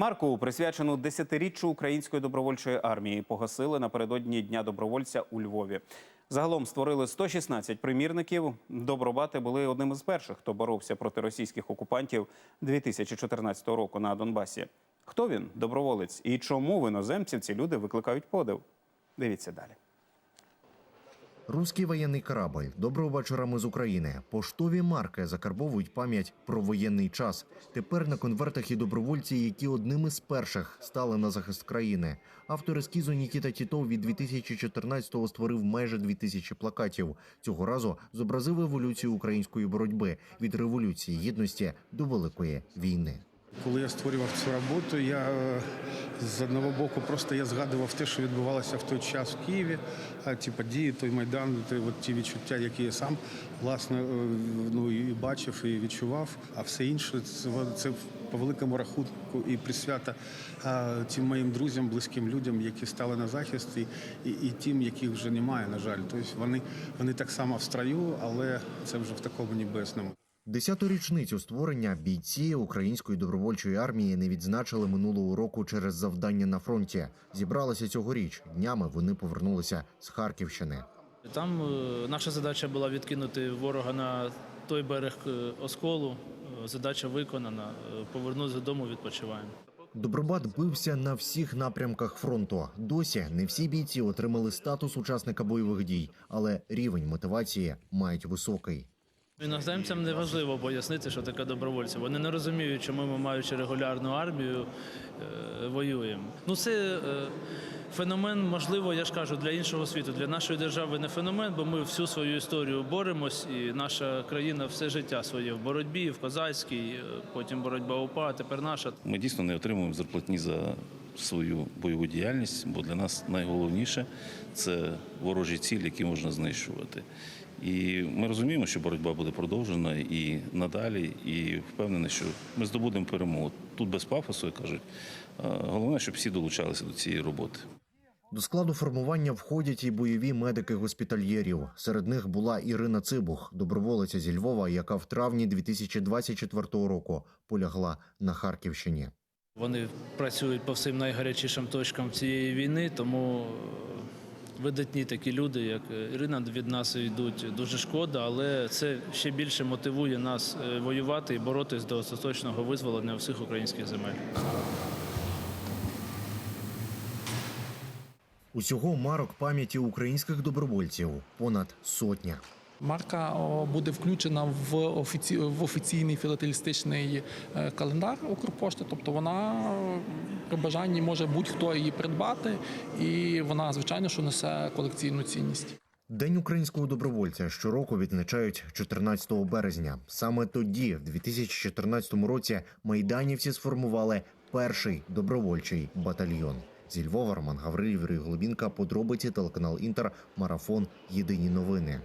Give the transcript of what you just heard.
Марку присвячену десятиріччю української добровольчої армії погасили напередодні Дня добровольця у Львові. Загалом створили 116 примірників. Добробати були одним із перших, хто боровся проти російських окупантів 2014 року на Донбасі. Хто він, доброволець, і чому в іноземців ці люди викликають подив? Дивіться далі. Руський воєнний корабль, доброго вечора ми з України. Поштові марки закарбовують пам'ять про воєнний час. Тепер на конвертах і добровольці, які одним із перших стали на захист країни. Автор ескізу Нікіта Тітов від 2014-го створив майже 2000 плакатів. Цього разу зобразив еволюцію української боротьби від революції гідності до великої війни. Коли я створював цю роботу, я е, з одного боку просто я згадував те, що відбувалося в той час в Києві, а ті події, той майдан, ті, от ті відчуття, які я сам власне е, ну і бачив, і відчував. А все інше це, по великому рахунку і присвята тим моїм друзям, близьким людям, які стали на захист, і, і, і тим, яких вже немає, на жаль. Тобто вони, вони так само в строю, але це вже в такому небесному. Десяту річницю створення бійці української добровольчої армії не відзначили минулого року через завдання на фронті. Зібралися цьогоріч. Днями вони повернулися з Харківщини. Там е, наша задача була відкинути ворога на той берег е, осколу. Е, Задача виконана. Повернутися додому, відпочиваємо. Добробат бився на всіх напрямках фронту. Досі не всі бійці отримали статус учасника бойових дій, але рівень мотивації мають високий. Іноземцям не важливо пояснити, що таке добровольці. Вони не розуміють, чому ми, маючи регулярну армію, е, воюємо. Ну це е, феномен, можливо, я ж кажу, для іншого світу. Для нашої держави не феномен, бо ми всю свою історію боремось, і наша країна все життя своє в боротьбі, в козацькій, е, потім боротьба УПА, а тепер наша. Ми дійсно не отримуємо зарплатні за свою бойову діяльність, бо для нас найголовніше це ворожі цілі, які можна знищувати. І ми розуміємо, що боротьба буде продовжена і надалі, і впевнений, що ми здобудемо перемогу. Тут без пафосу, як кажуть. Головне, щоб всі долучалися до цієї роботи. До складу формування входять і бойові медики госпітальєрів. Серед них була Ірина Цибух, доброволиця зі Львова, яка в травні 2024 року полягла на Харківщині. Вони працюють по всім найгарячішим точкам цієї війни, тому е, видатні такі люди, як Ірина, від нас йдуть дуже шкода, але це ще більше мотивує нас е, воювати і боротись до остаточного визволення всіх українських земель. Усього марок пам'яті українських добровольців понад сотня. Марка буде включена в офіці... в офіційний філателістичний е, календар Укрпошти. Тобто вона е, при бажанні може будь-хто її придбати, і вона, звичайно, що несе колекційну цінність. День українського добровольця щороку відзначають 14 березня. Саме тоді, в 2014 році, майданівці сформували перший добровольчий батальйон. Зі Львова Роман Гаврилів, Юрій Глобінка, подробиці телеканал Інтер, марафон. Єдині новини.